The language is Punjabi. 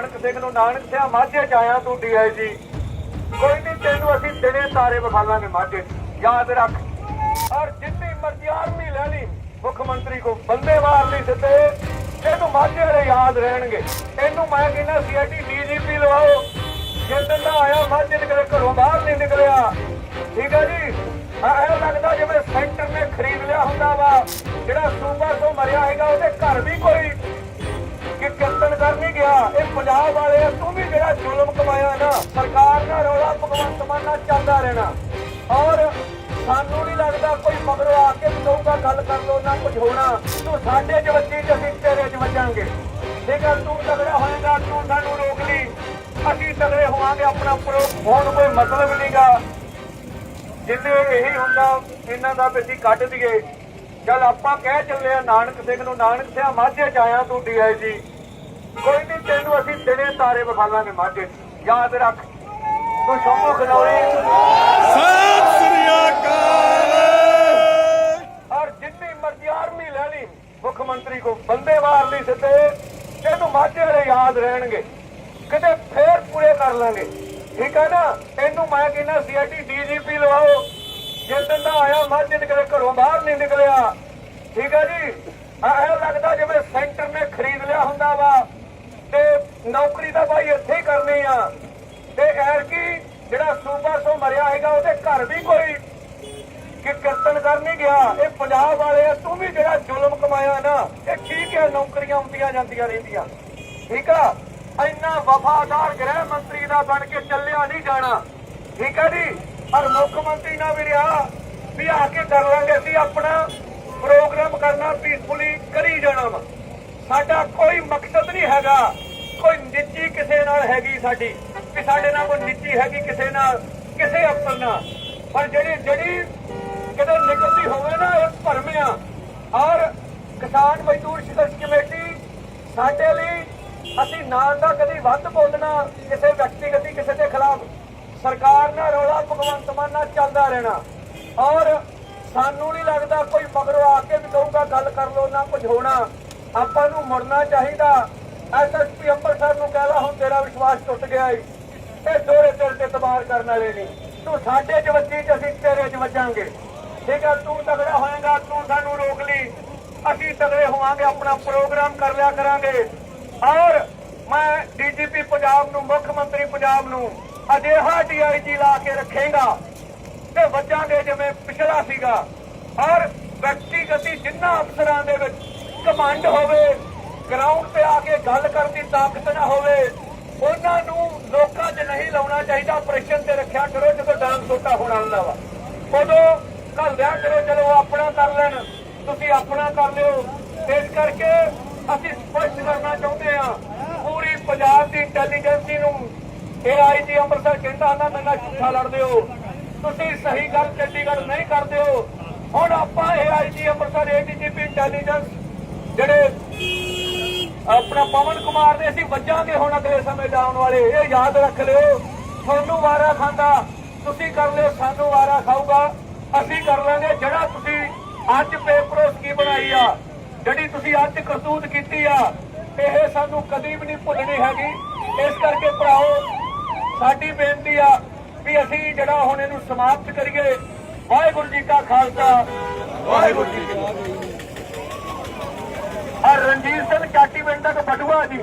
ਨਾਨਕ ਸਿੰਘ ਨੂੰ ਨਾਨਕ ਸਿਆ ਮਾਝੇ ਚ ਆਇਆ ਤੂੰ ਡੀਆਈਜੀ ਕੋਈ ਨਹੀਂ ਤੈਨੂੰ ਅਸੀਂ ਦਿਨੇ ਤਾਰੇ ਵਿਖਾਲਾਂਗੇ ਮਾਝੇ ਯਾਦ ਰੱਖ ਔਰ ਜਿੰਨੀ ਮਰਜ਼ੀ ਆਰਮੀ ਲੈ ਲਈ, ਮੁੱਖ ਮੰਤਰੀ ਕੋ ਬੰਦੇ ਮਾਰ ਲਈ ਸਿੱਧੇ ਤੈਨੂੰ ਮਾਝੇ ਵਾਲੇ ਯਾਦ ਰਹਿਣਗੇ। ਇਹਨੂੰ ਮੈਂ ਕਹਿੰਦਾ ਸੀਆਈਡੀ ਡੀਜੀਪੀ ਲਵਾਓ। ਜਿੱਦਣ ਦਾ ਆਇਆ, ਮਾਝੇ ਨਿਕਲੇ ਘਰੋਂ ਬਾਹਰ ਨਹੀਂ ਨਿਕਲਿਆ। ਠੀਕ ਹੈ ਜੀ? ਆਹ ਇਹ ਲੱਗਦਾ ਜਿਵੇਂ ਸੈਂਟਰ ਨੇ ਖਰੀਦ ਲਿਆ ਹੁੰਦਾ ਵਾ। ਜਿਹੜਾ ਸੂਬਾ ਤੋਂ ਮਰਿਆ ਹੈਗਾ, ਉਹਦੇ ਘਰ ਵੀ ਨਾਲ ਔਰ ਸਾਨੂੰ ਨਹੀਂ ਲੱਗਦਾ ਕੋਈ ਮਗਰੋਂ ਆ ਕੇ ਕਹੂਗਾ ਗੱਲ ਕਰ ਲੋ ਨਾ ਕੁਝ ਹੋਣਾ। ਤੂੰ ਸਾਡੇ ਚ ਵੱਜੀ ਤੇ ਅਸੀਂ ਤੇਰੇ ਚ ਵੱਜਾਂਗੇ। ਜੇਕਰ ਤੂੰ ਤਗੜਾ ਹੋਏਗਾ, ਤੂੰ ਸਾਨੂੰ ਰੋਕ ਲਈ। ਅਸੀਂ ਤਗੜੇ ਹੋਵਾਂਗੇ, ਆਪਣਾ ਪ੍ਰੋ ਹੁਣ ਕੋਈ ਮਤਲਬ ਨਹੀਂਗਾ। ਜਿੰਨੇ ਇਹੀ ਹੁੰਦਾ, ਇਹਨਾਂ ਦਾ ਵੀ ਅਸੀਂ ਕੱਢ ਦਈਏ। ਚਲ ਆਪਾਂ ਕਹਿ ਚੱਲੇ ਆ, ਨਾਨਕ ਸਿੰਘ ਨੂੰ, ਨਾਨਕ ਸਿਆ ਮਾਝੇ ਚ ਆਇਆ ਤੂੰ ਡੀਆਈਜੀ ਕੋਈ ਨਹੀਂ ਤੈਨੂੰ ਅਸੀਂ ਦਿਨੇ ਤਾਰੇ ਵਿਖਾਲਾਂਗੇ ਮਾਝੇ ਯਾਦ ਰੱਖ। ਤੂੰ ਸ਼ੰਭੂ ਖਨੌਰੀ ਸਤਿ ਸ੍ਰੀ ਅਕਾਲ। ਔਰ ਜਿੰਨੀ ਮਰਜ਼ੀ ਆਰਮੀ ਲੈ ਲਈ ਮੁੱਖ ਮੰਤਰੀ ਕੋ ਬੰਦੇ ਮਾਰ ਲਈ ਸਿੱਧੇ ਤੈਨੂੰ ਮਾਝੇ ਵਾਲੇ ਯਾਦ ਰਹਿਣਗੇ ਕਿਤੇ ਫੇਰ ਪੂਰੇ ਕਰ ਲਾਂਗੇ। ਠੀਕ ਹੈ ਨਾ? ਇਹਨੂੰ ਮੈਂ ਕਹਿੰਦਾ ਸੀਆਈਡੀ ਡੀਜੀਪੀ ਲਵਾਓ। ਜਿੱਦਣ ਦਾ ਆਇਆ ਮਾਝੇ ਕਦੇ ਘਰੋਂ ਬਾਹਰ ਨਹੀਂ ਨਿਕਲਿਆ। ਠੀਕ ਹੈ ਜੀ? ਇਹ ਲੱਗਦਾ ਜਿਵੇਂ ਸੈਂਟਰ ਨੇ ਖਰੀਦ ਲਿਆ ਹੁੰਦਾ ਵਾ। ਤੇ ਨੌਕਰੀ ਤਾਂ ਭਾਈ ਇੱਥੇ ਹੀ ਕਰਨੀ ਆ। ਤੇ ਐਰ ਕੀ, ਜਿਹੜਾ ਸੂਬਾ ਤੋਂ ਮਰਿਆ ਹੈਗਾ, ਉਹਦੇ ਘਰ ਵੀ ਕੋਈ ਕਿ ਕੀਰਤਨ ਕਰ ਨਹੀਂ ਗਿਆ। ਇਹ ਪੰਜਾਬ ਵਾਲੇ ਆ, ਤੂੰ ਵੀ ਜਿਹੜਾ ਜ਼ੁਲਮ ਕਮਾਇਆ ਨਾ, ਇਹ ਠੀਕ ਹੈ, ਨੌਕਰੀਆਂ ਹੁੰਦੀਆਂ ਜਾਂਦੀਆਂ ਰਹਿੰਦੀਆਂ। ਠੀਕ ਆ? ਇੰਨਾ ਵਫਾਦਾਰ ਗ੍ਰਹਿ ਮੰਤਰੀ ਦਾ ਬਣ ਕੇ ਚੱਲਿਆ ਨਹੀਂ ਜਾਣਾ। ਠੀਕ ਹੈ ਜੀ? ਔਰ ਮੁੱਖ ਮੰਤਰੀ ਨਾਲ ਵੀ ਰਿਹਾ ਵੀ ਆ ਕੇ ਕਰ ਲਾਂਗੇ ਅਸੀਂ ਆਪਣਾ ਪ੍ਰੋਗਰਾਮ ਕਰਨਾ ਪੀਸਫੁਲੀ ਕਰੀ ਜਾਣਾ ਵਾ। ਸਾਡਾ ਕੋਈ ਮਕਸਦ ਨਹੀਂ ਹੈਗਾ, ਕੋਈ ਨਿੱਜੀ ਕਿਸੇ ਨਾਲ ਹੈਗੀ ਸਾਡੀ। ਕਿ ਸਾਡੇ ਨਾਲ ਕੋਈ ਨੀਤੀ ਹੈਗੀ ਕਿਸੇ ਨਾਲ, ਕਿਸੇ ਅਫਸਰ ਨਾਲ। ਪਰ ਜਿਹੜੀ ਜਿਹੜੀ ਕਿਤੇ ਨਿਕਲਦੀ ਹੋਵੇ ਨਾ, ਇਹ ਭਰਮਿਆ ਔਰ ਕਿਸਾਨ ਮਜ਼ਦੂਰ ਸੰਘਰਸ਼ ਕਮੇਟੀ ਸਾਡੇ ਲਈ ਅਸੀਂ ਨਾ ਤਾਂ ਕਦੀ ਵੱਧ ਬੋਲਣਾ, ਕਿਸੇ ਵਿਅਕਤੀਗਤ ਕਿਸੇ ਦੇ ਖਿਲਾਫ ਸਰਕਾਰ ਨਾਲ ਰੌਲਾ ਭਗਵੰਤ ਮਾਨ ਨਾਲ ਚੱਲਦਾ ਰਹਿਣਾ। ਔਰ ਸਾਨੂੰ ਨਹੀਂ ਲੱਗਦਾ ਕੋਈ ਮਗਰੋਂ ਆ ਕੇ ਵੀ ਕਹੂਗਾ, ਗੱਲ ਕਰ ਲੋ ਨਾ ਕੁਝ ਹੋਣਾ। ਆਪਾਂ ਨੂੰ ਮੁੜਨਾ ਚਾਹੀਦਾ। ਐਸਐਸਪੀ ਅੰਮ੍ਰਿਤਸਰ ਨੂੰ ਕਹਿ ਕਹਿਲਾ ਹੁਣ ਤੇਰਾ ਵਿਸ਼ਵਾਸ ਟੁੱਟ ਗਿਆ ਏ। ਇਹ ਦੋਰੇ ਤੇਰੇ ਤੇ ਤਬਾਰ ਕਰਨ ਵਾਲੇ ਨਹੀਂ ਤੂੰ ਸਾਡੇ ਚ ਵੱਜੀ ਤੇ ਅਸੀਂ ਤੇਰੇ ਚ ਵੱਜਾਂਗੇ। ਠੀਕ ਹੈ ਤੂੰ ਤਗੜਾ ਹੋਏਗਾ, ਤੂੰ ਸਾਨੂੰ ਰੋਕ ਲਈ। ਅਸੀਂ ਤਗੜੇ ਹੋਵਾਂਗੇ, ਆਪਣਾ ਪ੍ਰੋਗਰਾਮ ਕਰ ਲਿਆ ਕਰਾਂਗੇ। ਔਰ ਮੈਂ ਡੀਜੀਪੀ ਪੰਜਾਬ ਨੂੰ, ਮੁੱਖ ਮੰਤਰੀ ਪੰਜਾਬ ਨੂੰ ਅਜਿਹਾ ਡੀਆਈਜੀ ਲਾ ਕੇ ਰੱਖੇਗਾ ਤੇ ਵੱਜਾਂਗੇ ਜਿਵੇਂ ਪਿਛਲਾ ਸੀਗਾ। ਔਰ ਵਿਅਕਤੀਗਤੀ ਜਿੰਨਾ ਅਫਸਰਾਂ ਦੇ ਵਿੱਚ ਕਮਾਂਡ ਹੋਵੇ ਗਰਾਊਂਡ ਤੇ ਆ ਕੇ ਗੱਲ ਕਰਨ ਦੀ ਤਾਕਤ ਨਾ ਹੋਵੇ ਉਹਨਾਂ ਨੂੰ ਲੋਕਾਂ 'ਚ ਨਹੀਂ ਲਾਉਣਾ ਚਾਹੀਦਾ ਆਪਰੇਸ਼ਨ ਤੇ ਰੱਖਿਆ ਕਰੋ, ਜਦੋਂ ਡਾਂਗ ਛੋਟਾ ਹੋਣਾ ਹੁੰਦਾ ਵਾ। ਉਦੋਂ ਘੱਲਿਆ ਕਰੋ, ਚਲੋ ਆਪਣਾ ਕਰ ਲੈਣ, ਤੁਸੀਂ ਆਪਣਾ ਕਰ ਲਿਓ। ਇਸ ਕਰਕੇ ਅਸੀਂ ਸਪਸ਼ਟ ਕਰਨਾ ਚਾਹੁੰਦੇ ਹਾਂ, ਪੂਰੀ ਪੰਜਾਬ ਦੀ ਇੰਟੈਲੀਜੈਂਸੀ ਨੂੰ, ਇਹ ਆਈਜੀ ਅੰਮ੍ਰਿਤਸਰ ਕਹਿੰਦਾ ਨਾ ਮੇਰੇ ਝੂਠਾ ਲੜਦੇ ਹੋ। ਤੁਸੀਂ ਸਹੀ ਗੱਲ ਚੰਡੀਗੜ੍ਹ ਨਹੀਂ ਕਰਦੇ ਹੋ। ਹੁਣ ਆਪਾਂ ਇਹ ਆਈਜੀ ਅੰਮ੍ਰਿਤਸਰ ਏਡੀਜੀਪੀ ਇੰਟੈਲੀਜੈਂਸ ਜਿਹੜੇ ਆਪਣਾ ਪਵਨ ਕੁਮਾਰ ਦੇ ਅਸੀਂ ਵੱਜਾਂਗੇ ਹੁਣ ਅਗਲੇ ਸਮੇਂ ਚ ਵਾਲੇ। ਇਹ ਯਾਦ ਰੱਖ ਲਿਓ, ਤੁਹਾਨੂੰ ਵਾਰਾ ਖਾਂਦਾ, ਤੁਸੀਂ ਕਰ ਲਿਓ, ਸਾਨੂੰ ਵਾਰਾ ਖਾਊਗਾ। ਅਸੀਂ ਕਰ ਲਾਂਗੇ ਜਿਹੜਾ ਤੁਸੀਂ ਅੱਜ ਪੇਪਰੋਸ ਕੀ ਬਣਾਈ ਆ, ਜਿਹੜੀ ਤੁਸੀਂ ਅੱਜ ਕਰਤੂਤ ਕੀਤੀ ਆ, ਇਹ ਸਾਨੂੰ ਕਦੀ ਵੀ ਨਹੀਂ ਭੁੱਲਣੀ ਹੈਗੀ। ਇਸ ਕਰਕੇ ਭਰਾਓ, ਸਾਡੀ ਬੇਨਤੀ ਆ ਵੀ ਅਸੀਂ ਜਿਹੜਾ ਹੁਣ ਇਹਨੂੰ ਸਮਾਪਤ ਕਰੀਏ। ਵਾਹਿਗੁਰੂ ਜੀ ਕਾ ਖਾਲਸਾ, ਵਾਹਿਗੁਰੂ ਜੀ ਕੀ ਫਤਿਹ। ਔਰ ਰਣਜੀਤ ਸਿੰਘ ਚਾਟੀ ਪਿੰਡ ਤੱਕ ਬਟੂਆ ਜੀ।